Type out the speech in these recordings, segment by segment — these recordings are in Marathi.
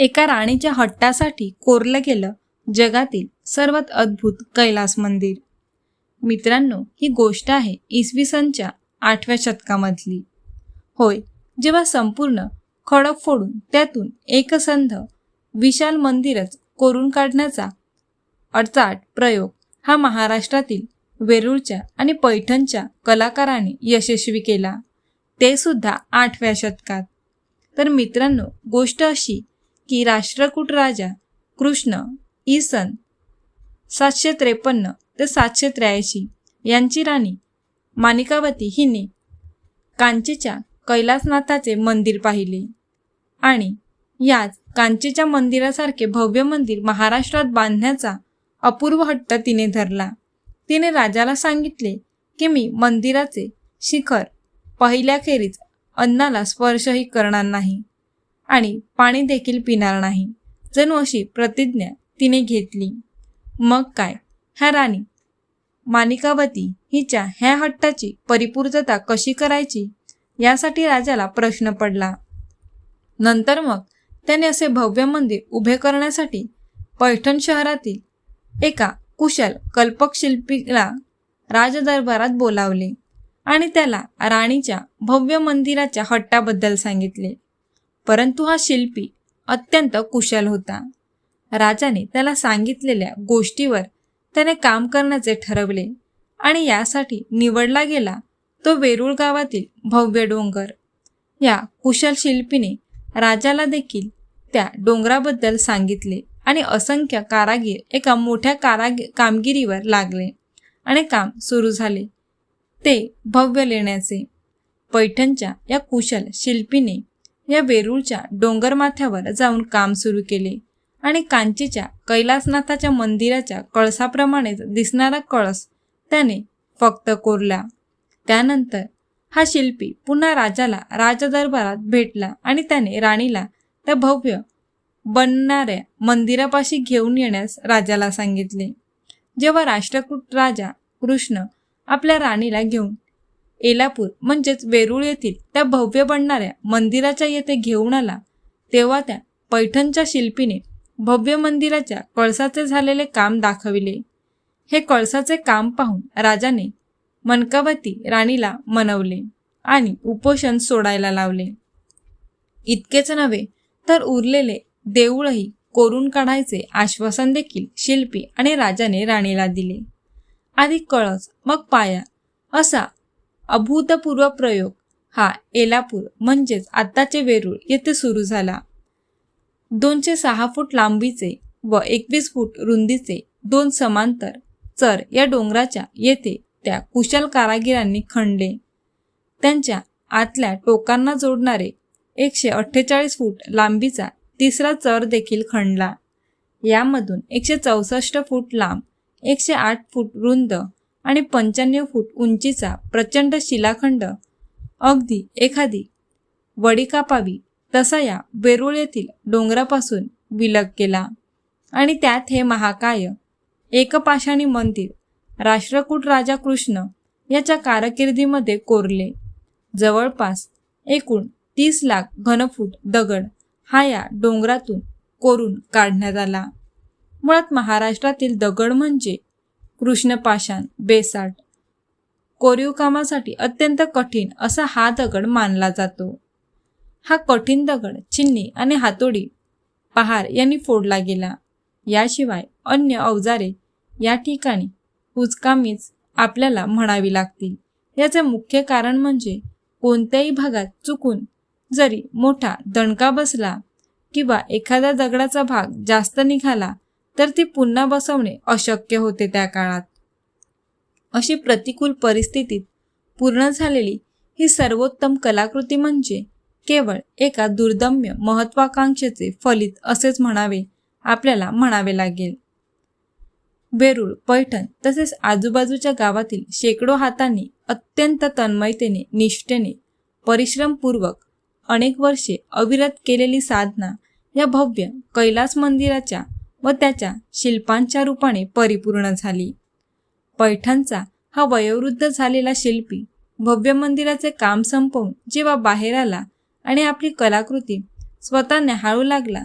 एका राणीच्या हट्टासाठी कोरलं गेलं जगातील सर्वात अद्भुत कैलास मंदिर. मित्रांनो ही गोष्ट आहे इसवी सनच्या आठव्या शतकामधली. होय जेव्हा संपूर्ण खडक फोडून त्यातून एकसंध विशाल मंदिरच कोरून काढण्याचा अडचाट प्रयोग हा महाराष्ट्रातील वेरूळच्या आणि पैठणच्या कलाकारांनी यशस्वी केला. ते सुद्धा आठव्या शतकात. तर मित्रांनो गोष्ट अशी की राष्ट्रकूट राजा कृष्ण सन सातशे त्रेपन्न ते सातशे त्र्याऐंशी यांची राणी मानिकावती हिने कांचीच्या कैलासनाथाचे मंदिर पाहिले आणि याच कांचीच्या मंदिरासारखे भव्य मंदिर महाराष्ट्रात बांधण्याचा अपूर्व हट्ट तिने धरला. तिने राजाला सांगितले की मी मंदिराचे शिखर पहिल्याखेरीज अन्नाला स्पर्शही करणार नाही. आणि पाणी देखील पिणार नाही. जणू अशी प्रतिज्ञा तिने घेतली. मग काय? ह्या राणी मानिकावती हिच्या ह्या हट्टाची परिपूर्तता कशी करायची? यासाठी राजाला प्रश्न पडला. नंतर मग त्याने असे भव्य मंदिर उभे करण्यासाठी पैठण शहरातील एका कुशल कल्पकशिल्पीला राजदरबारात बोलावले आणि त्याला राणीच्या भव्य मंदिराच्या हट्टाबद्दल सांगितले. परंतु हा शिल्पी अत्यंत कुशल होता. राजाने त्याला सांगितलेल्या गोष्टीवर त्याने काम करण्याचे ठरवले आणि यासाठी निवडला गेला तो वेरूळ गावातील भव्य डोंगर. या कुशल शिल्पीने राजाला देखील त्या डोंगराबद्दल सांगितले आणि असंख्य कारागीर एका मोठ्या कारागी कामगिरीवर लागले आणि काम सुरू झाले. ते भव्य लेण्याचे. पैठणच्या या कुशल शिल्पीने या वेरूळच्या डोंगरमाथ्यावर जाऊन काम सुरू केले. आणि कांचीच्या कैलासनाथाच्या मंदिराच्या कळसाप्रमाणेच दिसणारा कळस त्याने फक्त कोरला. त्यानंतर हा शिल्पी पुन्हा राजाला राजदरबारात भेटला आणि त्याने राणीला त्या भव्य बनणाऱ्या मंदिरापाशी घेऊन येण्यास राजाला सांगितले. जेव्हा राष्ट्रकूट राजा कृष्ण आपल्या राणीला घेऊन एलापूर म्हणजेच वेरूळ येथील त्या भव्य बनणाऱ्या मंदिराच्या येथे घेऊन आला. तेव्हा त्या पैठणच्या शिल्पीने भव्य मंदिराच्या कळसाचे झालेले काम दाखविले. हे कळसाचे काम पाहून राजाने मनकावती राणीला मनवले आणि उपोषण सोडायला लावले. इतकेच नव्हे तर उरलेले देऊळही कोरून काढायचे आश्वासन देखील शिल्पी आणि राजाने राणीला दिले. आधी कळस मग पाया असा अभूतपूर्व प्रयोग. हा एलापूर म्हणजेच आत्ताचे वेरूळ येथे सुरू झाला. दोनशे सहा फूट लांबीचे व एकवीस फूट रुंदीचे दोन समांतर चर या डोंगराच्या येथे त्या कुशल कारागिरांनी खणले. त्यांच्या आतल्या टोकांना जोडणारे एकशे अठ्ठेचाळीस फूट लांबीचा तिसरा चर देखील खणला. यामधून एकशे चौसष्ट फूट लांब एकशे आठ फूट रुंद आणि पंच्याण्णव फूट उंचीचा प्रचंड शिलाखंड अगदी एखादी वडी कापावी तसा या वेरूळ येथील डोंगरापासून विलग केला. आणि त्यात हे महाकाय एकपाशाणी मंदिर राष्ट्रकूट राजा कृष्ण याच्या कारकिर्दीमध्ये कोरले. जवळपास एकूण तीस लाख घनफूट दगड हा या डोंगरातून कोरून काढण्यात आला. मुळात महाराष्ट्रातील दगड म्हणजे कृष्णपाषाण बेसाट कोरीव कामासाठी अत्यंत कठीण असा हा दगड मानला जातो. हा कठीण दगड चिन्नी आणि हातोडी पहार यांनी फोडला गेला. याशिवाय अन्य अवजारे या ठिकाणी कुचकामीच आपल्याला म्हणावी लागतील. याचे मुख्य कारण म्हणजे कोणत्याही भागात चुकून जरी मोठा दणका बसला किंवा एखाद्या दगडाचा भाग जास्त निघाला तर ती पुन्हा बसवणे अशक्य होते त्या काळात. अशी प्रतिकूल परिस्थितीत पूर्ण झालेली ही सर्वोत्तम कलाकृती म्हणजे केवळ एका दुर्दम्य महत्वाकांक्षेचे फलित असेच म्हणावे आपल्याला म्हणावे लागेल. वेरूळ पैठण तसेच आजूबाजूच्या गावातील शेकडो हातांनी अत्यंत तन्मयतेने निष्ठेने परिश्रमपूर्वक अनेक वर्षे अविरत केलेली साधना या भव्य कैलास मंदिराच्या व त्याच्या शिल्पांच्या रूपाने परिपूर्ण झाली. पैठणचा हा वयोवृद्ध झालेला शिल्पी भव्य मंदिराचे काम संपवून जेव्हा बाहेर आला आणि आपली कलाकृती स्वतः न्याहाळू लागला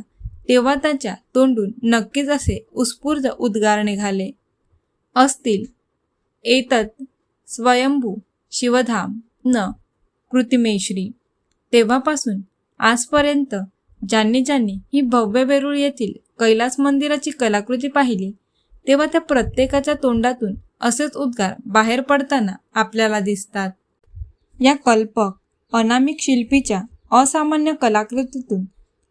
तेव्हा त्याच्या तोंडून नक्कीच असे उत्स्फूर्त उद्गार निघाले. असतील एतत स्वयंभू शिवधाम न कृतिमेश्री. तेव्हापासून आजपर्यंत ज्यांनी ज्यांनी ही भव्य वेरूळ येथील कैलास मंदिराची कलाकृती पाहिली तेव्हा त्या प्रत्येकाच्या तोंडातून असेच उद्गार बाहेर पडताना आपल्याला दिसतात. या कल्पक अनामिक शिल्पीच्या असामान्य कलाकृतीतून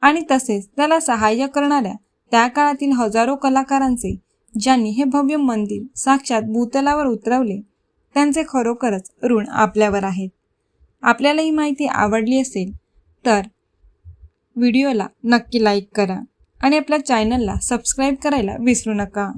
आणि तसेच त्याला सहाय्य करणाऱ्या त्या काळातील हजारो कलाकारांचे ज्यांनी हे भव्य मंदिर साक्षात भूतलावर उतरवले त्यांचे खरोखरच ऋण आपल्यावर आहेत. आपल्याला ही माहिती आवडली असेल तर व्हिडिओला नक्की लाईक करा. आणि आपल्या चॅनलला सबस्क्राईब करायला विसरू नका.